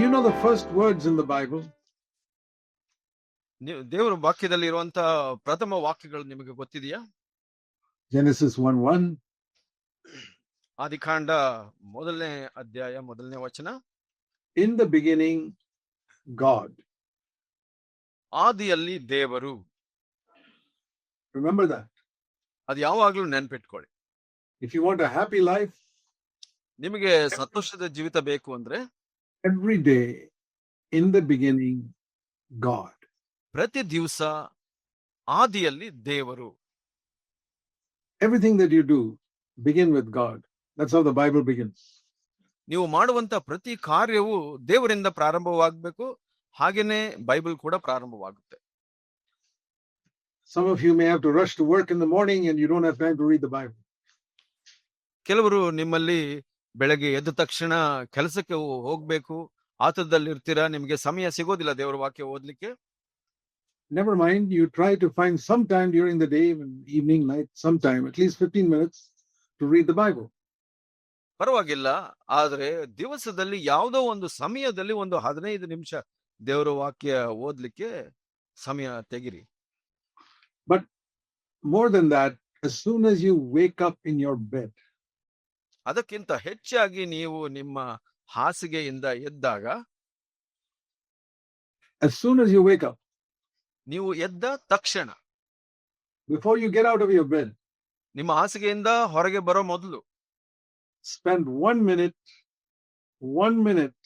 You know the first words in the Bible? ದೇವರ ವಾಕ್ಯದಲ್ಲಿ ಇರುವಂತ ಪ್ರಥಮ ವಾಕ್ಯಗಳು ನಿಮಗೆ ಗೊತ್ತಿದೆಯಾ Genesis 1 1. ಆದಿಕಾಂಡ ಮೊದಲನೇ ಅಧ್ಯಾಯ ಮೊದಲನೇ ವಚನ In the beginning, God. ಆದಿಯಲ್ಲಿ ದೇವರು Remember that. ಅದು ಯಾವಾಗಲೂ ನೆನ್ಪಿಟ್ಕೊಳ್ಳಿ If you want a happy life, ನಿಮಗೆ ಸಂತೋಷದ ಜೀವಿತ ಬೇಕು ಅಂದ್ರೆ every day, in the beginning, God. ಪ್ರತಿ ದಿವಸ ಆದಿಯಲ್ಲಿ ದೇವರು Everything that you do, begin with God. That's how the Bible begins. ನೀವು ಮಾಡುವಂತ ಪ್ರತಿ ಕಾರ್ಯವು ದೇವರಿಂದ ಪ್ರಾರಂಭವಾಗಬೇಕು ಹಾಗೇನೆ ಬೈಬಲ್ ಕೂಡ ಪ್ರಾರಂಭವಾಗುತ್ತೆ Some of you may have to rush to work in the morning and you don't have time to read the Bible. ಕೆಲವರು ನಿಮ್ಮಲ್ಲಿ ಬೆಳಗ್ಗೆ ಎದ್ದ ತಕ್ಷಣ ಕೆಲಸಕ್ಕೆ ಹೋಗ್ಬೇಕು. ಆತದಲ್ಲಿ ಇರ್ತೀರಾ ನಿಮ್ಗೆ ಸಮಯ ಸಿಗೋದಿಲ್ಲ ದೇವರ ವಾಕ್ಯ ಓದ್ಲಿಕ್ಕೆ? Never mind, you try to find some time during day evening night night, time at least 15 minutes to read the Bible ಪರವಾಗಿಲ್ಲ. ಆದ್ರೆ ದಿವಸದಲ್ಲಿ ಯಾವುದೋ ಒಂದು ಸಮಯದಲ್ಲಿ ಒಂದು ಹದಿನೈದು ನಿಮಿಷ ದೇವರ ವಾಕ್ಯ ಓದ್ಲಿಕ್ಕೆ ಸಮಯ ತೆಗಿರಿ. But more than as soon as you wake up in your bed, ಅದಕ್ಕಿಂತ ಹೆಚ್ಚಾಗಿ ನೀವು ನಿಮ್ಮ ಹಾಸಿಗೆಯಿಂದ ಎದ್ದಾಗ? As soon as you wake up, ನೀವು ಎದ್ದ ತಕ್ಷಣ. Before you get out of your bed ನಿಮ್ಮ ಹಾಸಿಗೆಯಿಂದ ಹೊರಗೆ ಬರೋ ಮೊದಲು. Spend one minute one minute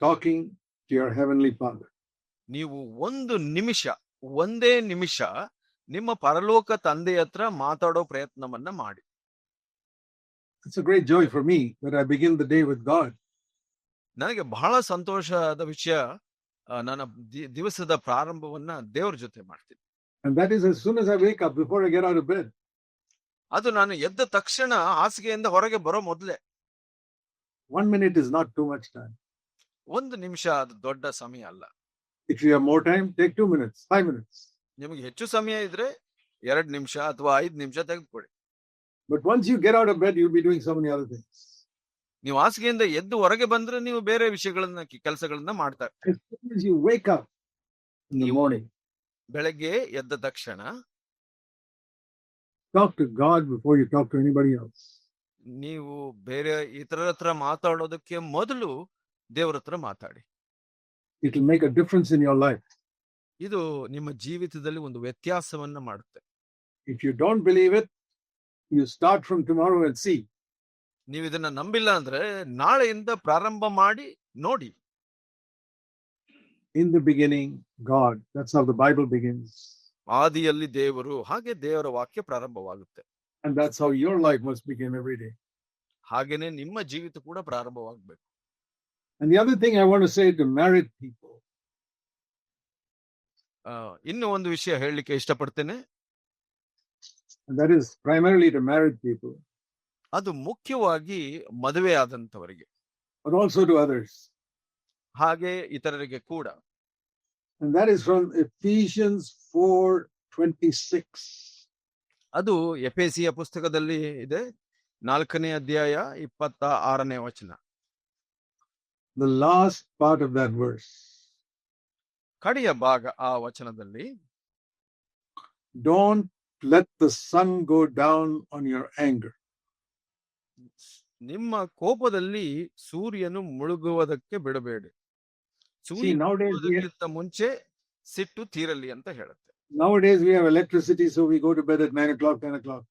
talking to your heavenly father ನೀವು ಒಂದು ನಿಮಿಷ ಒಂದೇ ನಿಮಿಷ ನಿಮ್ಮ ಪರಲೋಕ ತಂದೆಯ ಹತ್ರ ಮಾತಾಡೋ ಪ್ರಯತ್ನವನ್ನ ಮಾಡಿ. It's a great joy for me that I begin the day with God. ನನಗೆ ಬಹಳ ಸಂತೋಷದ ವಿಷಯ ಆ, ನನ್ನ ದಿ- ದಿವಸದ ಪ್ರಾರಂಭವನ್ನ ದೇವ್ರ ಜೊತೆ ಮಾಡ್ತೀನಿ And that is as soon as I wake up, before I get out of bed. ಅದು ನಾನು ಎದ್ದ ತಕ್ಷಣ ಹಾಸಿಗೆಯಿಂದ ಹೊರಗೆ ಬರೋ ಮೊದಲೇ One minute is not too much time. ಒಂದು ನಿಮಿಷ ಅದು ದೊಡ್ಡ ಸಮಯ ಅಲ್ಲ If you have more time, take two minutes, five minutes. ನಿಮಗೆ ಹೆಚ್ಚು ಸಮಯ ಇದ್ರೆ ಎರಡ್ ನಿಮಿಷ ಅಥವಾ ಐದ್ ನಿಮಿಷ ತೆಗೆದುಕೊಳ್ಳಿ but once you get out of bed you be doing so many other things ನೀವು ಹಾಸಿಗೆಯಿಂದ ಎದ್ದು ಹೊರಗೆ ಬಂದ್ರೆ ನೀವು ಬೇರೆ ವಿಷಯಗಳನ್ನ ಕೆಲಸಗಳನ್ನ ಮಾಡ್ತಾರೆ. ಬೆಳಗ್ಗೆ ಎದ್ದ ತಕ್ಷಣ ನೀವು ಬೇರೆ ಇತರ ಹತ್ರ ಮಾತಾಡೋದಕ್ಕೆ ಮೊದಲು ದೇವರ ಹತ್ರ ಮಾತಾಡಿ. It will make a difference in your life ಇದು ನಿಮ್ಮ ಜೀವಿತದಲ್ಲಿ ಒಂದು ವ್ಯತ್ಯಾಸವನ್ನ ಮಾಡುತ್ತೆ. If you don't believe it you start from tomorrow and see. ನೀವು ಇದನ್ನ ನಂಬಿಲ್ಲ ಅಂದ್ರೆ ನಾಳೆಯಿಂದ ಪ್ರಾರಂಭ ಮಾಡಿ ನೋಡಿ In the beginning, God. That's how the Bible begins. ಆದಿಯಲ್ಲಿ ದೇವರು ಹಾಗೆ ದೇವರ ವಾಕ್ಯ ಪ್ರಾರಂಭವಾಗುತ್ತೆ And that's how your life must begin every day. ಹಾಗೇನೆ ನಿಮ್ಮ ಜೀವಿತ ಕೂಡ ಪ್ರಾರಂಭವಾಗ್ಬೇಕು And the other thing I want to say to married people ಆ, ಇನ್ನು ಒಂದು ವಿಷಯ ಹೇಳಲಿಕ್ಕೆ ಇಷ್ಟಪಡ್ತೇನೆ and that is primarily to married people, ಅದು ಮುಖ್ಯವಾಗಿ ಮದುವೆ ಆದಂತವರಿಗೆ but also to others. ಹಾಗೆ ಇತರರಿಗೆ ಕೂಡ And that is from Ephesians 4:26. ಅದು ಎಫೆಸಿಯ ಪುಸ್ತಕದಲ್ಲಿ ಇದೆ ನಾಲ್ಕನೇ ಅಧ್ಯಾಯ ಇಪ್ಪತ್ತ ಆರನೇ ವಚನ The last part of that verse. ಕಡೆಯ ಭಾಗ ಆ ವಚನದಲ್ಲಿ Don't let the sun go down on your anger. ನಿಮ್ಮ ಕೋಪದಲ್ಲಿ ಸೂರ್ಯನು ಮುಳುಗುವುದಕ್ಕೆ ಬಿಡಬೇಡಿ See, ಸೂರ್ಯ nowadays we, ಮುಳುಗುವುದಕ್ಕಿಂತ ಮುಂಚೆ ಸಿಟ್ಟು ತೀರಲಿ ಅಂತ ಹೇಳುತ್ತೆ nowadays we have electricity, so we go to bed at 9 o'clock, 10 o'clock.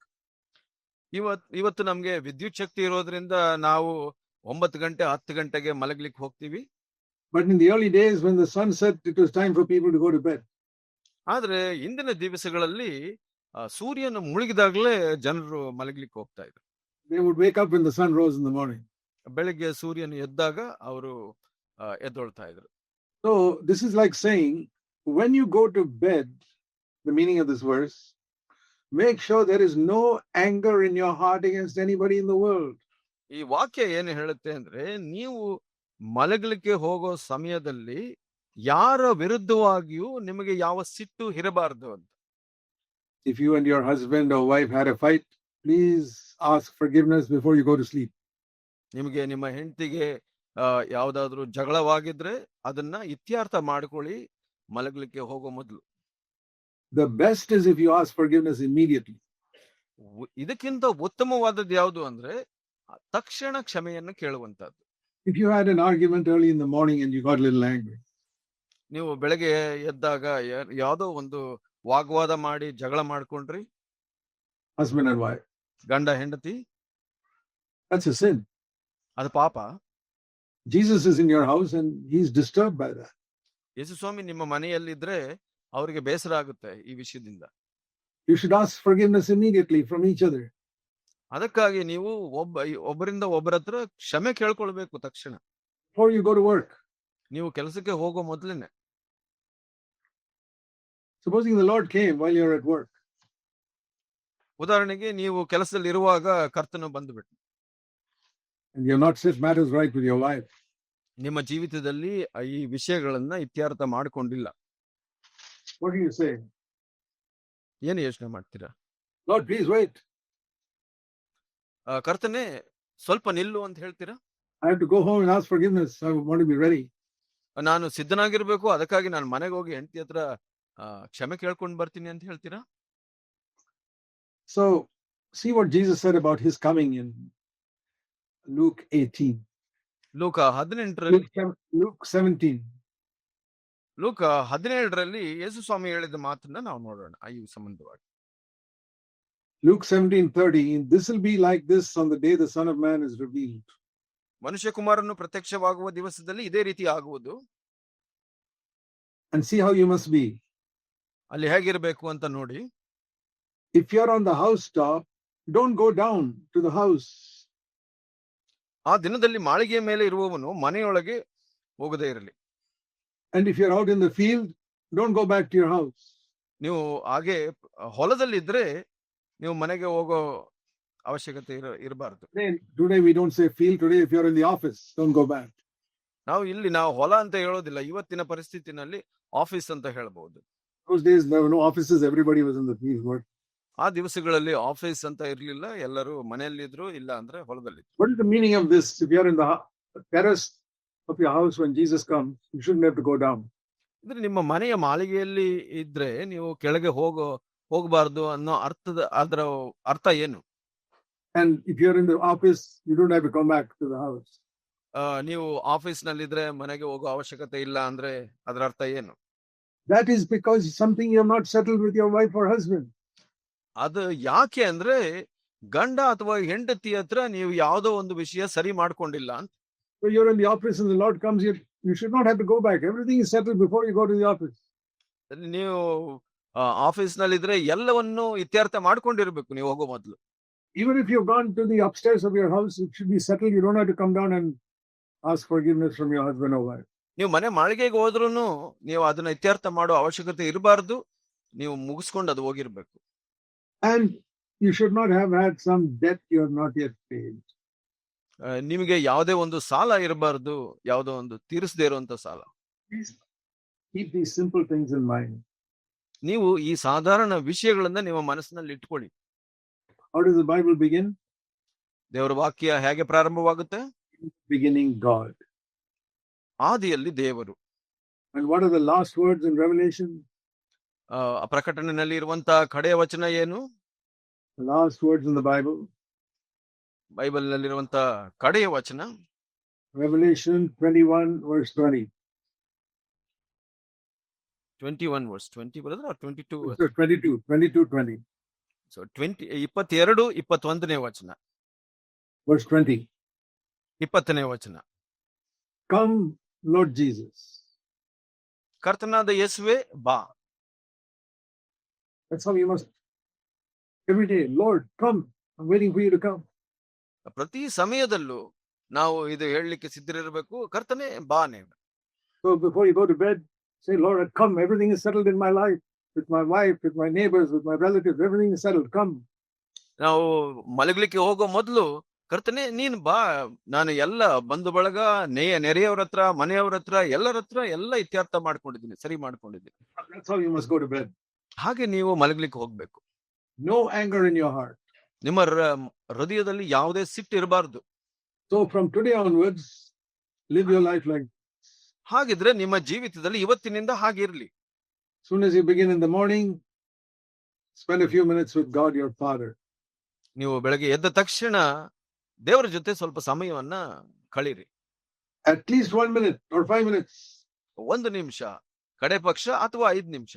ಇವತ್ ಇವತ್ತು ನಮ್ಗೆ ವಿದ್ಯುತ್ ಶಕ್ತಿ ಇರೋದ್ರಿಂದ ನಾವು ಒಂಬತ್ತು ಗಂಟೆ ಹತ್ತು ಗಂಟೆಗೆ ಮಲಗ್ಲಿಕ್ಕೆ ಹೋಗ್ತೀವಿ But in the early days, when the sun set, it was time for people to go to bed. ಆದ್ರೆ ಇಂದಿನ ದಿವಸಗಳಲ್ಲಿ ಆ, ಸೂರ್ಯನು ಮುಳುಗಿದಾಗಲೇ ಜನರು ಮಲಗಲಿಕ್ಕೆ ಹೋಗ್ತಾ ಇದ್ರು They would wake up when the sun rose in the morning. ಬೆಳಿಗ್ಗೆ ಸೂರ್ಯನು ಎದ್ದಾಗ ಅವರು ಎದ್ದೊಳ್ತಾ ಇದ್ರು So this is like saying, when you go to bed, the meaning of this verse, make sure there is no anger in your heart against anybody in the world. ಈ ವಾಕ್ಯ ಏನು ಹೇಳುತ್ತೆ ಅಂದ್ರೆ ನೀವು ಮಲಗಲಿಕ್ಕೆ ಹೋಗೋ ಸಮಯದಲ್ಲಿ ಯಾರ ವಿರುದ್ಧವಾಗಿಯೂ ನಿಮಗೆ ಯಾವ ಸಿಟ್ಟು ಇರಬಾರದು ಅಂತ If you and your husband or wife had a fight, please ask forgiveness before you go to sleep. ನಿಮಗೆ ನಿಮ್ಮ ಹೆಂಡತಿಗೆ ಆ, ಯಾವ್ದಾದ್ರು ಜಗಳವಾಗಿದ್ರೆ ಅದನ್ನ ಇತ್ಯರ್ಥ ಮಾಡ್ಕೊಳ್ಳಿ ಮಲಗಲಿಕ್ಕೆ ಹೋಗೋ ಮೊದಲು The best is if you ask forgiveness immediately. ಉ- ಇದಕ್ಕಿಂತ ಉತ್ತಮವಾದದ್ದು ಯಾವುದು ಅಂದ್ರೆ ತಕ್ಷಣ ಕ್ಷಮೆಯನ್ನು ಕೇಳುವಂತದ್ದು If you had an argument early in the morning and you got a little angry, ನೀವು ಬೆಳಗ್ಗೆ ಎದ್ದಾಗ ಯಾ- ಯಾವ್ದೋ ಒಂದು ವಾಗ್ವಾದ ಮಾಡಿ ಜಗಳ ಮಾಡ್ಕೊಂಡ್ರಿ? ಹಸ್ಬೆಂಡ್ ಅಂಡ್ ಗಂಡ ಹೆಂಡತಿ? ಅದು ಪಾಪ. Jesus is in your house and he's disturb by that ಯೇಸು ಸ್ವಾಮಿ ನಿಮ್ಮ ಮನೆಯಲ್ಲಿದ್ರೆ ಅವರಿಗೆ ಬೇಸರ ಆಗುತ್ತೆ ಈ ವಿಷಯದಿಂದ. You should ask forgiveness immediately from each other ಅದಕ್ಕಾಗಿ ನೀವು ಒಬ್ಬ ಒಬ್ಬರಿಂದ ಒಬ್ಬರ ಹತ್ರ ಕ್ಷಮೆ ಕೇಳ್ಕೊಳ್ಬೇಕು ತಕ್ಷಣ. For you go to work ನೀವು ಕೆಲಸಕ್ಕೆ ಹೋಗೋ ಮೊದಲೇನೆ. Supposing the Lord came while you are at ಉದಾಹರಣೆಗೆ ನೀವು ಕೆಲಸದಲ್ಲಿ ಇರುವಾಗ ಕರ್ತನು ಬಂದು ಬಿಟ್ಟು you not set matters right with your ನಿಮ್ಮ ಜೀವಿತದಲ್ಲಿ ಈ ವಿಷಯಗಳನ್ನ ಇತ್ಯಾರ್ಥ ಮಾಡಿಕೊಂಡಿಲ್ಲ. ವಾಟ್ ಯು ಸೇ ಏನು ಯೋಚನೆ ಮಾಡ್ತೀರಾ? ಲಾರ್ಡ್ ಪ್ಲೀಸ್ ವೈಟ್ ಕರ್ತನೆ ಸ್ವಲ್ಪ ನಿಲ್ಲು ಅಂತ ಹೇಳ್ತೀರಾ? I to go home ask ನಾನು ಸಿದ್ಧನಾಗಿರಬೇಕು ಅದಕ್ಕಾಗಿ ನಾನು ಮನೆಗೆ ಹೋಗಿ ಹೆಂಡತಿ ಹತ್ರ ಕ್ಷಮೆ ಕೇಳ್ಕೊಂಡ್ ಬರ್ತೀನಿ ಅಂತ ಹೇಳ್ತೀರಾ So, see what Jesus said about his coming in Luke 18, ಲೂಕ ಹದಿನೆಂಟರಲ್ಲಿ Luke, sev- Luke 17. ಲೂಕ ಹದಿನೇಳರಲ್ಲಿ ಯೇಸು ಸ್ವಾಮಿ ಹೇಳಿದ ಮಾತನ್ನ ನಾವು ನೋಡೋಣ ಈ ಸಂಬಂಧವಾಗಿ Luke 17 30. This will be like this on the day the Son of Man is revealed. ಮನುಷ್ಯ ಕುಮಾರನು ಪ್ರತ್ಯಕ್ಷವಾಗುವ ದಿವಸದಲ್ಲಿ ಇದೇ ರೀತಿ ಆಗುವುದು And see how you must be. ಅಲ್ಲಿ ಹೇಗಿರಬೇಕು ಅಂತ ನೋಡಿ. If you are on the house top don't go down to the house ಆ ದಿನದಲ್ಲಿ ಮಾಳಿಗೆಯ ಮೇಲೆ ಇರುವವನು ಮನೆಯೊಳಗೆ ಹೋಗದೇ ಇರಲಿ. And if you are out in the field don't go back to your house ನೀವು ಹಾಗೆ ಹೊಲದಲ್ಲಿದ್ದರೆ ನೀವು ಮನೆಗೆ ಹೋಗೋ ಅವಶ್ಯಕತೆ ಇರ ಇರಬಾರದು. Today we don't say feel today if you are in the office don't go back ನಾವು ಇಲ್ಲಿ ನಾವು ಹೊಲ ಅಂತ ಹೇಳೋದಿಲ್ಲ ಇವತ್ತಿನ ಪರಿಸ್ಥಿತಿನಲ್ಲಿ ಆಫೀಸ್ ಅಂತ ಹೇಳಬಹುದು. ಆ ದಿವಸಗಳಲ್ಲಿ ಆಫೀಸ್ ಅಂತ ಇರ್ಲಿಲ್ಲ ಎಲ್ಲರೂ ಮನೆಯಲ್ಲಿ ಇದ್ರು ಇಲ್ಲ ಅಂದ್ರೆ ಹೊಲದಲ್ಲಿ meaning of this are in terrace of your house Jesus come you should never ಅಂದ್ರೆ ನಿಮ್ಮ ಮನೆಯ ಮಾಳಿಗೆಯಲ್ಲಿ ಇದ್ರೆ ನೀವು ಕೆಳಗೆ ಹೋಗೋ ಹೋಗಬಾರದು ಅನ್ನೋ ಅರ್ಥದ ಅದರ ಅರ್ಥ ಏನು? And office you don't have to come back to ನೀವು ಆಫೀಸ್ನಲ್ಲಿ ಇದ್ರೆ ಮನೆಗೆ ಹೋಗೋ ಅವಶ್ಯಕತೆ ಇಲ್ಲ ಅಂದ್ರೆ ಅದರ ಅರ್ಥ ಏನು? That is because something you have not settled with your wife or husband. ಅದು ಯಾಕೆ ಅಂದ್ರೆ ಗಂಡ ಅಥವಾ ಹೆಂಡತಿ ಹತ್ರ ನೀವು ಯಾವುದೋ ಒಂದು ವಿಷಯ ಸರಿ ಮಾಡ್ಕೊಂಡಿಲ್ಲ ಅಂತ So you're in the office and the Lord comes here. You should not have to go back. Everything is settled before you go to the office. ನೀವು ಆಫೀಸ್ ನಲ್ಲಿದ್ರೆ ಎಲ್ಲವನ್ನು ಇತ್ಯರ್ಥ ಮಾಡ್ಕೊಂಡಿರ್ಬೇಕು ನೀವು ಹೋಗೋ ಮೊದಲು Even if you've gone to the upstairs of your house, it should be settled. You don't have to come down and ask forgiveness from your husband or wife. ನೀವು ಮನೆ ಮಾಳಿಗೆಗೆ ಹೋದ್ರೂ ನೀವು ಅದನ್ನ ಇತ್ಯರ್ಥ ಮಾಡೋ ಅವಶ್ಯಕತೆ ಇರಬಾರ್ದು ನೀವು ಮುಗಿಸ್ಕೊಂಡು ಅದು ಹೋಗಿರ್ಬೇಕು debt you have not yet paid. ನಿಮಗೆ ಯಾವುದೇ ಒಂದು ಸಾಲ ಇರಬಾರ್ದು ಯಾವುದೋ ಒಂದು ತೀರಿಸದೇ ಇರುವಂತ ಸಾಲ simple things in mind. ನೀವು ಈ ಸಾಧಾರಣ ವಿಷಯಗಳನ್ನ ನಿಮ್ಮ ಮನಸ್ಸಿನಲ್ಲಿ ಇಟ್ಕೊಳ್ಳಿ How does the Bible begin? ದೇವರ ವಾಕ್ಯ ಹೇಗೆ ಪ್ರಾರಂಭವಾಗುತ್ತೆ ಬಿಗಿನಿಂಗ್ God. ಆದಿಯಲ್ಲಿ ದೇವರು And what are the last words in Revelation? ಆ ಆ ಪ್ರಕಟಣೆಯಲ್ಲಿ ಇರುವಂತ ಕಡೆಯ ವಚನ ಏನು last words words in the Bible. Bible ನಲ್ಲಿರುವಂತ ಕಡೆಯ ವಚನ Revelation 21, verse 20. Twenty one verse twenty ಬರೋದ್ರ twenty two So 22, 22, 20. So twenty ಇಪ್ಪತ್ತೆರಡು ಇಪ್ಪತ್ತೊಂದನೇ ವಚನ Verse 20. ಇಪ್ಪತ್ತನೇ ವಚನ Come, Lord Jesus. ಕರ್ತನಾದ ಯೇಸುವೆ ಬಾ That's how you must. Every day, Lord, come. I'm waiting for you to come. ಪ್ರತಿ ಸಮಯದಲ್ಲೂ ನಾವು ಇದು ಹೇಳಲಿಕ್ಕೆ ಸಿದ್ಧರಿರಬೇಕು ಕರ್ತನೆ ಬಾ ನೀವು So before you go to bed, say, Lord, come. Everything is settled in my life, with my wife, with my neighbors, with my relatives. Everything is settled. Come. ನಾವು ಮಲಗಲಿಕ್ಕೆ ಹೋಗೋ ಮೊದಲು ಕರ್ತನೆ ನೀನ್ ಬಾ ನಾನು ಎಲ್ಲ ಬಂಧು ಬಳಗ ನೇಯ ನೆರೆಯವ್ರ ಹತ್ರ ಮನೆಯವ್ರ ಹತ್ರ ಎಲ್ಲರ ಹತ್ರ ಎಲ್ಲ ಇತ್ಯರ್ಥ ಮಾಡ್ಕೊಂಡಿದ್ದೀನಿ ಸರಿ ಮಾಡ್ಕೊಂಡಿದ್ದೀನಿ. ಹಾಗೆ ನೀವು ಮಲಗಲಿಕ್ಕೆ ಹೋಗ್ಬೇಕು. No anger in your heart ನಿಮ್ಮ ಹೃದಯದಲ್ಲಿ ಯಾವುದೇ ಸಿಟ್ಟು ಇರಬಾರ್ದು. So from today onwards Live your life like ಹಾಗಿದ್ರೆ ನಿಮ್ಮ ಜೀವಿತದಲ್ಲಿ ಇವತ್ತಿನಿಂದ ಹಾಗಿರ್ಲಿ soon as you begin in the morning spend a few minutes with God your Father. ನೀವು ಬೆಳಗ್ಗೆ ಎದ್ದ ತಕ್ಷಣ ದೇವರ ಜೊತೆ ಸ್ವಲ್ಪ ಸಮಯವನ್ನ ಕಳೀರಿ. At least one minute five minutes ಒಂದು ನಿಮಿಷ ಕಡೆ ಪಕ್ಷ ಅಥವಾ ಐದು ನಿಮಿಷ.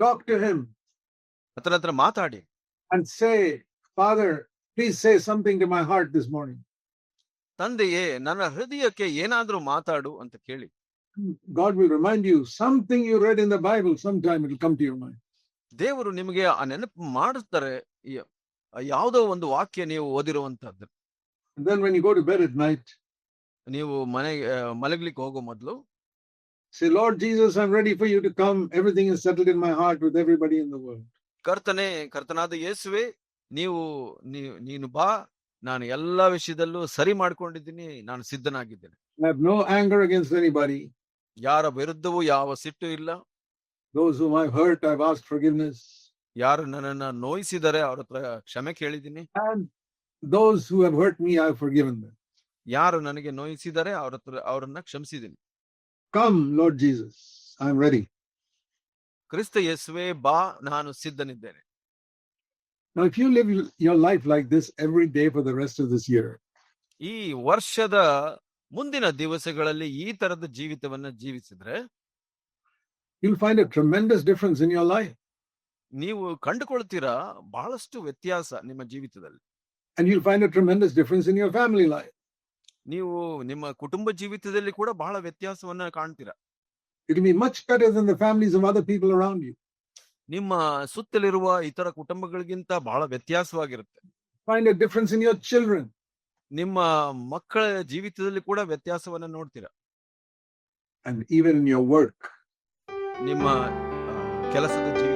ಟಾಕ್ ಟು ಹಿಮ್ ಅತ್ರ ಹತ್ರ ಮಾತಾಡಿ. And say father please say something to my heart this morning ತಂದೆಯೇ ನನ್ನ ಹೃದಯಕ್ಕೆ ಏನಾದರೂ ಮಾತಾಡು ಅಂತ ಕೇಳಿ. Hmm, God will remind you something you read in the Bible sometime it will come to your mind. ದೇವರು ನಿಮಗೆ ಆ ನೆನಪು ಮಾಡುತ್ತಾರೆ ಯಾವುದೋ ಒಂದು ವಾಕ್ಯ ನೀವು ಓದಿರುವಂತದ್ದು And then when you go to bed at night, ನೀವು ಮನೆಗೆ ಆ, ಮಲಗ್ಲಿಕ್ಕೆ ಹೋಗೋ ಮೊದಲು say, Lord Jesus, I'm ready for you to come. Everything is settled in my heart with everybody in the world. ಕರ್ತನೆ ಕರ್ತನಾದ ಯೇಸುವೆ ನೀವು ನೀ- ನೀನು ಬಾ ನಾನು ಎಲ್ಲಾ ವಿಷಯದಲ್ಲೂ ಸರಿ ಮಾಡ್ಕೊಂಡಿದ್ದೀನಿ ನಾನು ಸಿದ್ಧನಾಗಿದ್ದೇನೆ I have no anger against anybody. ಯಾರ ವಿರುದ್ಧವೂ ಯಾವ ಸಿಟ್ಟು ಇಲ್ಲ Those whom I've hurt, I've asked forgiveness. ಯಾರು ನನ್ನನ್ನ ನೋಯಿಸಿದರೆ ಅವ್ರ ಹತ್ರ ಕ್ಷಮೆ ಕೇಳಿದ್ದೀನಿ And those who have hurt me, I've forgiven them. ಯಾರು ನನಗೆ ನೋಯಿಸಿದರೆ ಅವ್ರ ಹತ್ರ ಅವರನ್ನ ಕ್ಷಮಿಸಿದ್ದೀನಿ Come, Lord Jesus, I'm ready. ಕ್ರಿಸ್ತ ಯೇಸುವೆ ಬಾ ನಾನು ಸಿದ್ಧನಿದ್ದೇನೆ Now, if you live your life like this every day for the rest of this year, ಈ ವರ್ಷದ ಮುಂದಿನ ದಿವಸಗಳಲ್ಲಿ ಈ ತರದ ಜೀವಿತವನ್ನ ಜೀವಿಸಿದ್ರೆ you'll find a tremendous difference in your life. ನೀವು ಕಂಡುಕೊಳ್ತೀರಾ ಬಹಳಷ್ಟು ವ್ಯತ್ಯಾಸ ನಿಮ್ಮ ಜೀವಿತದಲ್ಲಿ And you'll find a tremendous difference in your family life. ನೀವು ನಿಮ್ಮ ಕುಟುಂಬ ಜೀವಿತದಲ್ಲಿ ಕೂಡ ಬಹಳ ವ್ಯತ್ಯಾಸವನ್ನ ಕಾಣ್ತೀರಾ It'll be much better than the families of other people around you. ನಿಮ್ಮ ಸುತ್ತಲಿರುವ ಇತರ ಕುಟುಂಬಗಳಿಗಿಂತ ಬಹಳ ವ್ಯತ್ಯಾಸವಾಗಿರುತ್ತೆ Find a difference in your children. ನಿಮ್ಮ ಮಕ್ಕಳ ಜೀವಿತದಲ್ಲಿ ಕೂಡ ವ್ಯತ್ಯಾಸವನ್ನ ನೋಡ್ತೀರಾ and even in your work. ನಿಮ್ಮ ಆ, ಕೆಲಸದ ಜೀವಿತ